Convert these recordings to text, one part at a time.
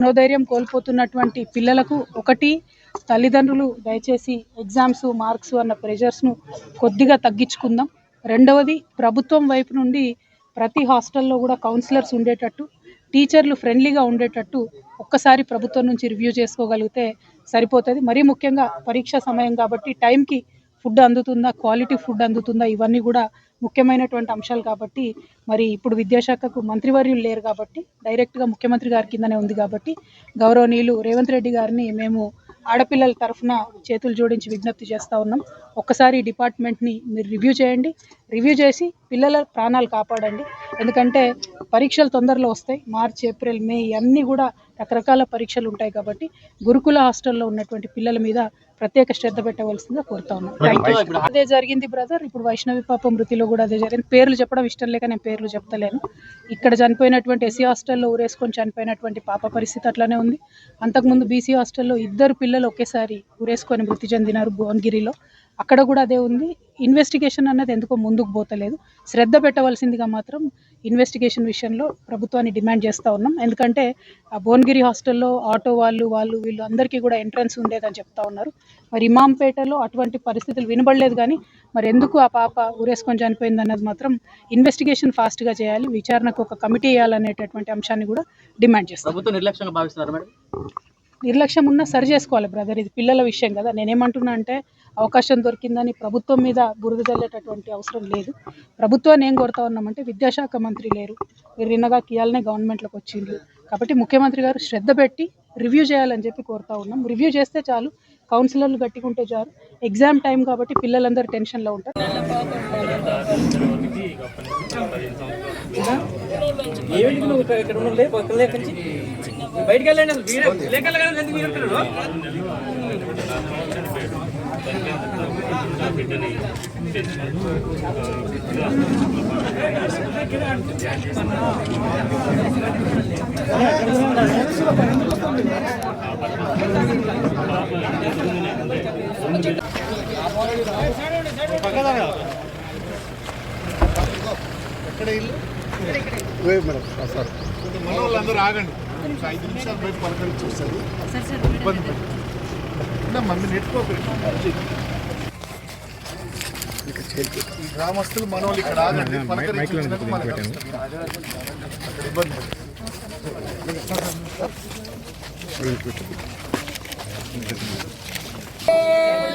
మనోధైర్యం కోల్పోతున్నటువంటి పిల్లలకు ఒకటి తల్లిదండ్రులు దయచేసి ఎగ్జామ్స్ మార్క్స్ అన్న ప్రెషర్స్ను కొద్దిగా తగ్గించుకుందాం. రెండవది ప్రభుత్వం వైపు నుండి ప్రతి హాస్టల్లో కూడా కౌన్సిలర్స్ ఉండేటట్టు టీచర్లు ఫ్రెండ్లీగా ఉండేటట్టు ఒక్కసారి ప్రభుత్వం నుంచి రివ్యూ చేసుకోగలిగితే సరిపోతుంది. మరీ ముఖ్యంగా పరీక్ష సమయం కాబట్టి టైంకి ఫుడ్ అందుతుందా? క్వాలిటీ ఫుడ్ అందుతుందా? ఇవన్నీ కూడా ముఖ్యమైనటువంటి అంశాలు కాబట్టి మరి ఇప్పుడు విద్యాశాఖకు మంత్రివర్యులు లేరు కాబట్టి డైరెక్ట్గా ముఖ్యమంత్రి గారి కిందనే ఉంది కాబట్టి గౌరవనీయులు రేవంత్ రెడ్డి గారిని మేము ఆడపిల్లల తరఫున చేతులు జోడించి విజ్ఞప్తి చేస్తూ ఉన్నాం. ఒక్కసారి డిపార్ట్మెంట్ని మీరు రివ్యూ చేయండి. రివ్యూ చేసి పిల్లల ప్రాణాలు కాపాడండి. ఎందుకంటే పరీక్షలు తొందరలో వస్తాయి. మార్చ్ ఏప్రిల్ మే ఇవన్నీ కూడా రకరకాల పరీక్షలు ఉంటాయి కాబట్టి గురుకుల హాస్టల్లో ఉన్నటువంటి పిల్లల మీద ప్రత్యేక శ్రద్ధ పెట్టవలసిందిగా కోరుతా అదే జరిగింది బ్రదర్. ఇప్పుడు వైష్ణవి పాప మృతిలో కూడా అదే జరిగింది. పేర్లు చెప్పడం ఇష్టం లేక నేను పేర్లు చెప్తలేను. ఇక్కడ చనిపోయినటువంటి ఎస్సీ హాస్టల్లో ఊరేసుకొని చనిపోయినటువంటి పాప పరిస్థితి అట్లానే ఉంది. అంతకుముందు బీసీ హాస్టల్లో ఇద్దరు పిల్లలు ఒకేసారి ఊరేసుకొని మృతి చెందినారు భువనగిరిలో. అక్కడ కూడా అదే ఉంది. ఇన్వెస్టిగేషన్ అన్నది ఎందుకో ముందుకు పోతలేదు. శ్రద్ధ పెట్టవలసిందిగా మాత్రం ఇన్వెస్టిగేషన్ విషయంలో ప్రభుత్వాన్ని డిమాండ్ చేస్తూ ఉన్నాం. ఎందుకంటే ఆ భువనగిరి హాస్టల్లో ఆటో వాళ్ళు వాళ్ళు వీళ్ళు అందరికీ కూడా ఎంట్రన్స్ ఉండేదని చెప్తా ఉన్నారు. మరి ఇమాంపేటలో అటువంటి పరిస్థితులు వినబడలేదు కానీ మరి ఎందుకు ఆ పాప ఊరేసుకొని చనిపోయింది అన్నది మాత్రం ఇన్వెస్టిగేషన్ ఫాస్ట్గా చేయాలి. విచారణకు ఒక కమిటీ వేయాలనేటటువంటి అంశాన్ని కూడా డిమాండ్ చేస్తాం. ప్రభుత్వం నిర్లక్ష్యంగా భావిస్తున్నారు మేడం? నిర్లక్ష్యం ఉన్నా సరి చేసుకోవాలి బ్రదర్ ఇది పిల్లల విషయం కదా. నేనేమంటున్నా అంటే అవకాశం దొరికిందని ప్రభుత్వం మీద బురద చల్లేటటువంటి అవసరం లేదు. ప్రభుత్వాన్ని ఏం కోరుతా ఉన్నామంటే విద్యాశాఖ మంత్రి లేరు. మీరు నిన్నగా కియాలనే గవర్నమెంట్లోకి వచ్చిండ్రు. కాబట్టి ముఖ్యమంత్రి గారు శ్రద్ధ పెట్టి రివ్యూ చేయాలని చెప్పి కోరుతా ఉన్నాం. రివ్యూ చేస్తే చాలు. కౌన్సిలర్లు గట్టికుంటే చాలు. ఎగ్జామ్ టైం కాబట్టి పిల్లలందరూ టెన్షన్లో ఉంటారు. ఏమిటి నువ్వు బిడ్డని ఇక్కడ ఉన్నావు? లే పక్కన లేక నుంచి. బయటికి వెళ్ళండి అసలు వీడే- లేకెళ్ళగానే ఎందుకు మీరు ఉంటున్నారు? మన వాళ్ళందరూ ఆగండి. ఐదు నిమిషాలు బయట ఇబ్బంది నెట్టుకోకండి. ఈ గ్రామస్తులు మన వాళ్ళు ఇక్కడ ఆగండి. మనకి. అక్కడ ఇబ్బంది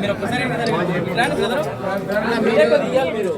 మీరు ఒక్కసారి మీరే కొద్దిగా ఇయ్యాలి మీరు.